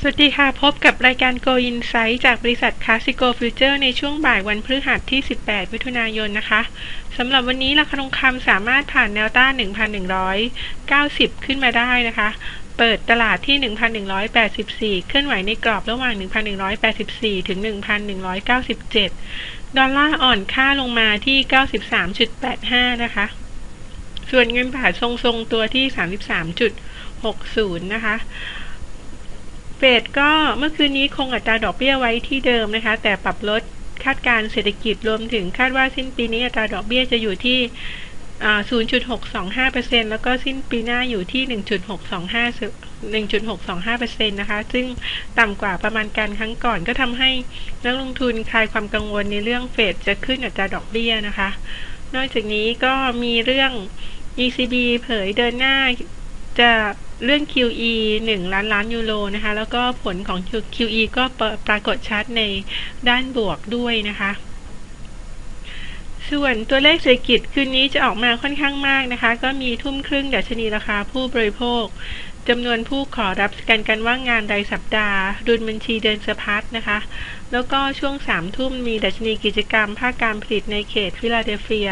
สวัสดีค่ะ พบกับรายการ Go Insight จากบริษัท Classico Future ในช่วงบ่ายวันพฤหัสที่ 18 มิถุนายนนะคะสำหรับวันนี้ราคาทองคำสามารถผ่านแนวต้าน 1,190 ขึ้นมาได้นะคะ เปิดตลาดที่ 1,184 เคลื่อนไหวในกรอบระหว่าง 1,184 ถึง 1,197 ดอลลาร์อ่อนค่าลงมาที่ 93.85 นะคะ ส่วนเงินบาททรงๆตัวที่ 33.60 นะคะ เฟดก็เมื่อคืนนี้คงอัตราดอกเบี้ยไว้ที่เดิมนะคะ แต่ปรับลดคาดการเศรษฐกิจรวมถึงคาดว่าสิ้นปีนี้อัตราดอกเบี้ยจะอยู่ที่ 0.625%แล้วก็สิ้นปีหน้าอยู่ที่ 1.625%นะคะ ซึ่งต่ำกว่าประมาณการครั้งก่อนก็ทำให้นักลงทุนคลายความกังวลในเรื่องเฟดจะขึ้นอัตราดอกเบี้ยนะคะ นอกจากนี้ก็มีเรื่อง ECB เผยเดินหน้าจะ เรื่อง QE 1 ล้านล้านยูโรนะคะ แล้วก็ผลของ QE ก็ปรากฏชัดในด้านบวกด้วยนะคะ ส่วนตัวเลขเศรษฐกิจคืนนี้จะออกมาค่อนข้างมากนะคะ ก็มีทุ่มครึ่งดัชนีราคาผู้บริโภคจำนวนผู้ขอรับสกันการว่างงานรายสัปดาห์ ดุลบัญชีเดินสะพัดนะคะ แล้วก็ช่วงสามทุ่มมีดัชนีกิจกรรม ภาคการผลิตในเขตฟิลาเดลเฟีย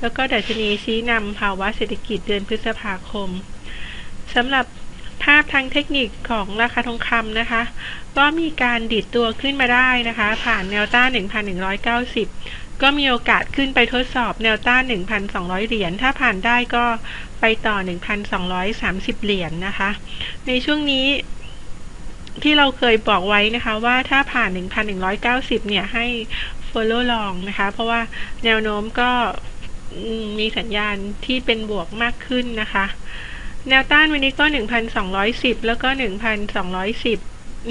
แล้วก็ดัชนีชี้นำภาวะเศรษฐกิจเดือนพฤษภาคม สำหรับภาพทางเทคนิคของราคาทองคำนะคะ ก็มีการดิดตัวขึ้นมาได้นะคะ ผ่านแนวต้าน 1,190 ก็มีโอกาสขึ้นไปทดสอบแนวต้าน 1,200 เหรียญ ถ้าผ่านได้ก็ไปต่อ 1,230 เหรียญนนะคะ ในช่วงนี้ที่เราเคยบอกไว้นะคะว่าถ้าผ่าน 1,190 เนี่ยให้ follow long นะคะ เพราะว่าแนวโน้มก็มีสัญญาณที่เป็นบวกมากขึ้นนะคะ แนวต้านวันนี้ก็ 1,210 แล้วก็ 1,210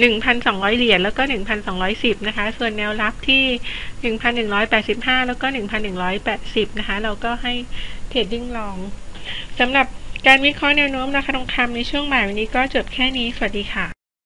1,200 เหรียญแล้วก็ 1,210 นะคะ ส่วนแนวรับที่ 1,185 แล้วก็ 1,180 นะคะ เราก็ให้เทรดดิ้งลองสำหรับการวิเคราะห์แนวโน้มราคาทองคำในช่วงบ่ายวันนี้ก็จบแค่นี้ สวัสดีค่ะ